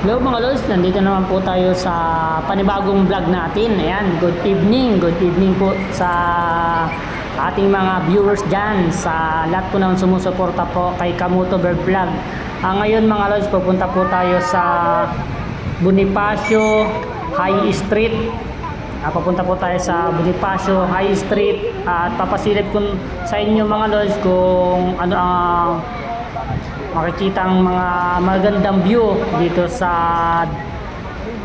Hello mga lods, nandito naman po tayo sa panibagong vlog natin. Ayan, good evening, good evening po sa ating mga viewers dyan, sa lahat po naman sumusuporta po kay Kamuto Bird Vlog. Ah, ngayon mga lods, pupunta po tayo sa Bonifacio High Street. Ah, papunta po tayo sa Bonifacio High Street at papasilip ko sa inyo mga lods kung ano ang makikita ang mga magandang view dito sa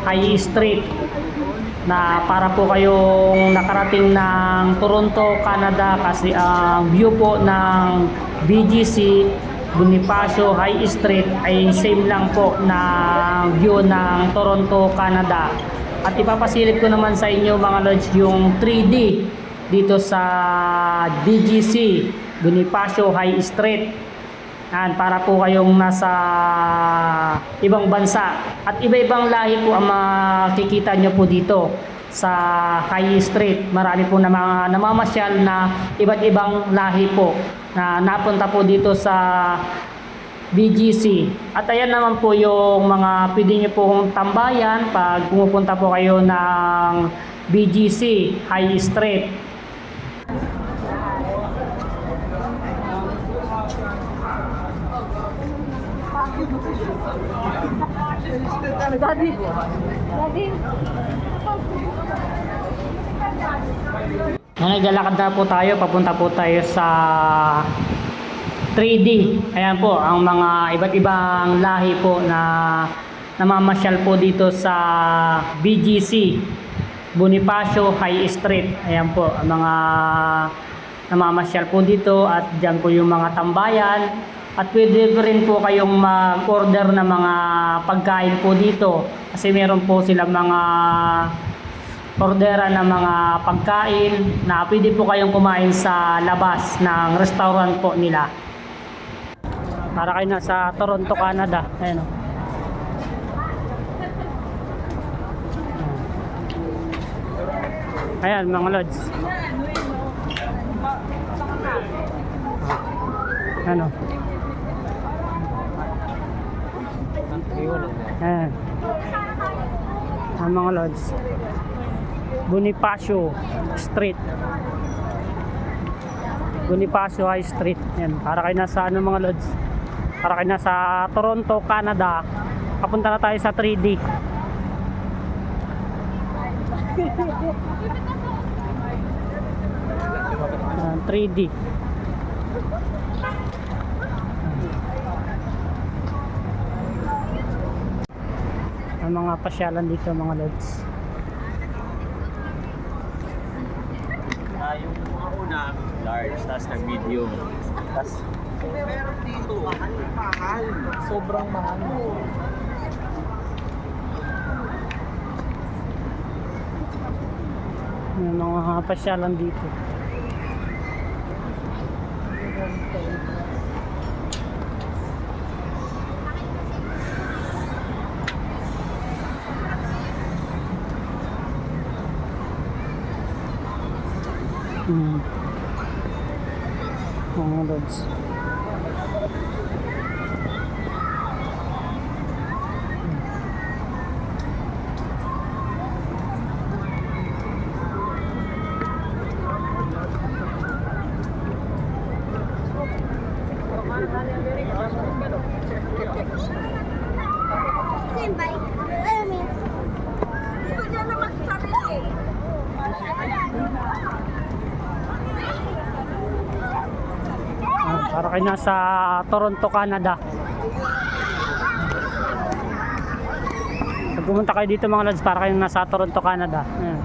High Street na para po kayong nakarating ng Toronto, Canada kasi ang view po ng BGC Bonifacio High Street ay same lang po na view ng Toronto, Canada. At ipapasilip ko naman sa inyo mga lodge yung 3D dito sa BGC Bonifacio High Street. Yan, para po kayong nasa ibang bansa. At iba-ibang lahi po ang makikita nyo po dito sa High Street. Marami po na mga namamasyal na iba't ibang lahi po na napunta po dito sa BGC. At ayan naman po yung mga pwede nyo pong tambayan pag pumupunta po kayo ng BGC High Street. Daddy. Daddy. Na naglalakad na po tayo, papunta po tayo sa 3D. Ayan po, ang mga iba't ibang lahi po na namamasyal po dito sa BGC, Bonifacio High Street. Ayan po, ang mga namamasyal po dito at dyan po yung mga tambayan. At pwede po rin po kayong mag-order ng mga pagkain po dito kasi meron po silang mga ordera ng mga pagkain na pwede po kayong kumain sa labas ng restaurant po nila. Para kayo nasa Toronto, Canada. Ayan o. Ayan mga lods. Ano? Ayan. Ang mga lods. Bonifacio Street. Bonifacio High Street. Yan, para kayo nasa ano mga lods. Para kayo nasa Toronto, Canada. Papunta na tayo sa 3D. Yan, 3D. Mga pasyalan dito mga lods. Ah, yung mga una, large, tapos nag-medium. Tapos, meron dito, mahal, mahal. Sobrang mahal. Yung mga pasyalan dito. Mga lods. Same bike. I mean, hindi naman sarili eh. Para kayo nasa Toronto, Canada. Pag pumunta kayo dito mga lads, para kayong nasa Toronto, Canada. Ayan.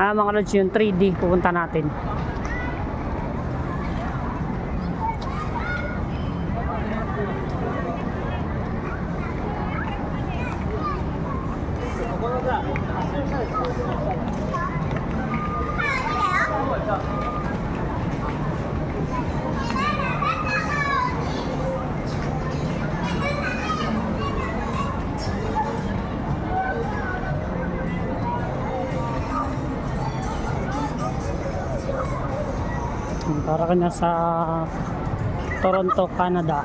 Ah, mga lads, yung 3D pupunta natin. para ka na sa Toronto, Canada.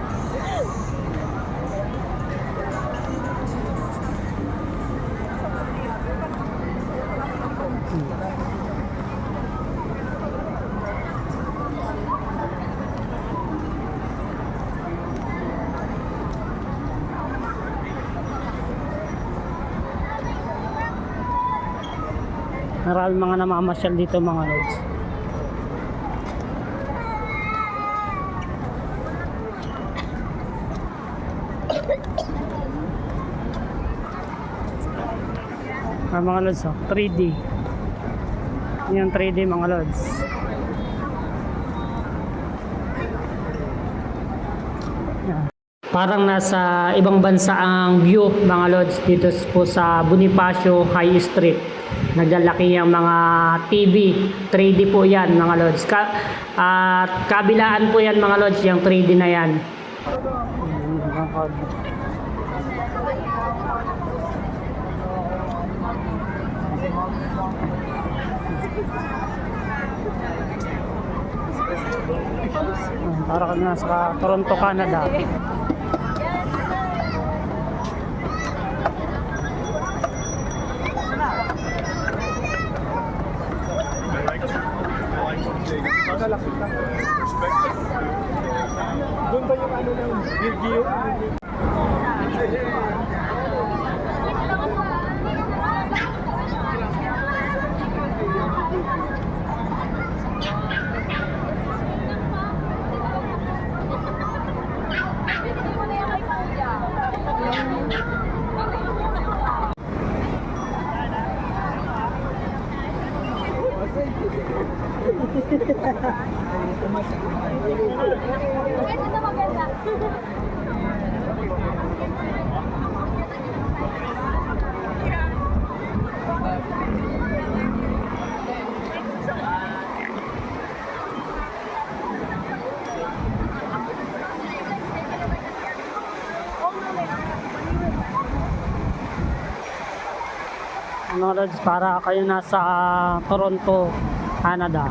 Marami mga namamasyal dito mga lods. Ah, mga lods, oh, 3D. Yan 3D mga lods. Parang nasa ibang bansa ang view mga lods dito po sa Bonifacio High Street. Naglalaki ang mga TV, 3D po yan mga lods. Ka at kabilaan po yan mga lods, yung 3D na yan. Para ka na sa Toronto, Canada. Ba yung ano lods, para kayo nasa Toronto, Canada.